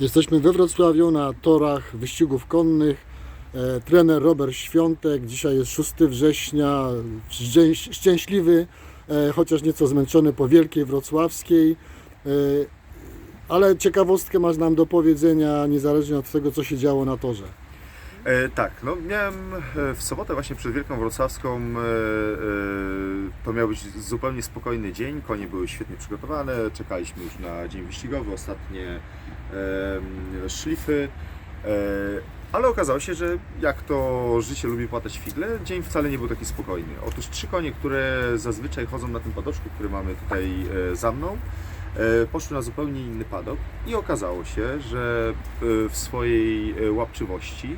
Jesteśmy we Wrocławiu na torach wyścigów konnych. E, trener Robert Świątek. Dzisiaj jest 6 września. Szczęśliwy, e, chociaż nieco zmęczony po Wielkiej Wrocławskiej. E, ale ciekawostkę masz nam do powiedzenia, niezależnie od tego, co się działo na torze. E, tak, no miałem e, w sobotę właśnie przed Wielką Wrocławską, e, e, to miał być zupełnie spokojny dzień, konie były świetnie przygotowane, czekaliśmy już na dzień wyścigowy, ostatnie e, szlify, e, ale okazało się, że jak to życie lubi płatać figle, dzień wcale nie był taki spokojny. Otóż trzy konie, które zazwyczaj chodzą na tym padoczku, który mamy tutaj e, za mną, e, poszły na zupełnie inny padok i okazało się, że w swojej łapczywości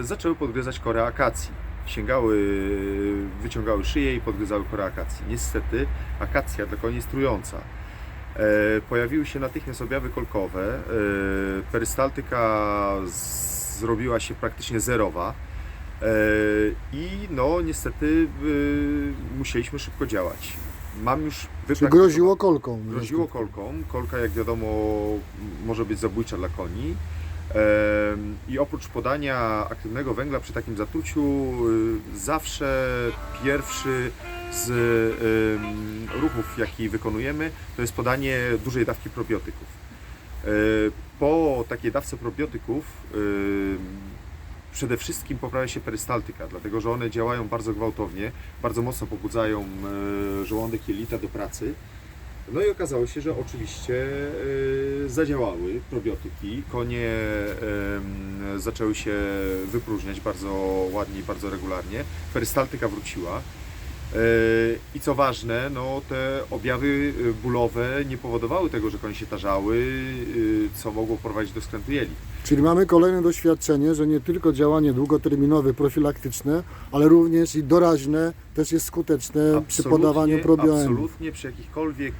zaczęły podgryzać korę akacji. Sięgały, wyciągały szyję i podgryzały korę akacji. Niestety akacja dla koni jest trująca. E, pojawiły się natychmiast objawy kolkowe. E, perystaltyka zrobiła się praktycznie zerowa. E, I no niestety e, musieliśmy szybko działać. Mam już Czy wypraktykowane- groziło kolką? Groziło kolką. Kolka, jak wiadomo, może być zabójcza dla koni. I oprócz podania aktywnego węgla przy takim zatruciu, y, zawsze pierwszy z ruchów, jaki wykonujemy, to jest podanie dużej dawki probiotyków. E, Po takiej dawce probiotyków przede wszystkim poprawia się perystaltyka, dlatego że one działają bardzo gwałtownie, bardzo mocno pobudzają e, żołądek jelita do pracy. No i okazało się, że oczywiście e, zadziałały probiotyki. Konie zaczęły się wypróżniać bardzo ładnie i bardzo regularnie. Perystaltyka wróciła. E, I co ważne, no, te objawy e, bólowe nie powodowały tego, że konie się tarzały, e, co mogło prowadzić do skrętu jelit. Czyli mamy kolejne doświadczenie, że nie tylko działanie długoterminowe, profilaktyczne, ale również i doraźne też jest skuteczne przy Absolutnie, podawaniu probiotyków. Absolutnie przy jakichkolwiek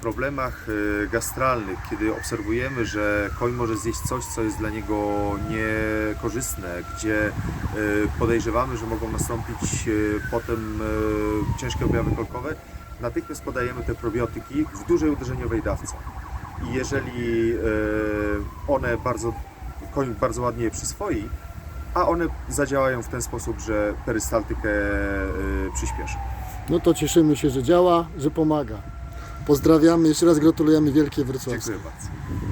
problemach gastralnych, kiedy obserwujemy, że koń może zjeść coś, co jest dla niego niekorzystne, gdzie podejrzewamy, że mogą nastąpić potem ciężkie objawy kolkowe, natychmiast podajemy te probiotyki w dużej uderzeniowej dawce. I jeżeli e, one bardzo, koń bardzo ładnie je przyswoi, a one zadziałają w ten sposób, że perystaltykę e, przyspieszy. No to cieszymy się, że działa, że pomaga. Pozdrawiamy, jeszcze raz gratulujemy Wielkie Wrocławskie. Dziękuję bardzo.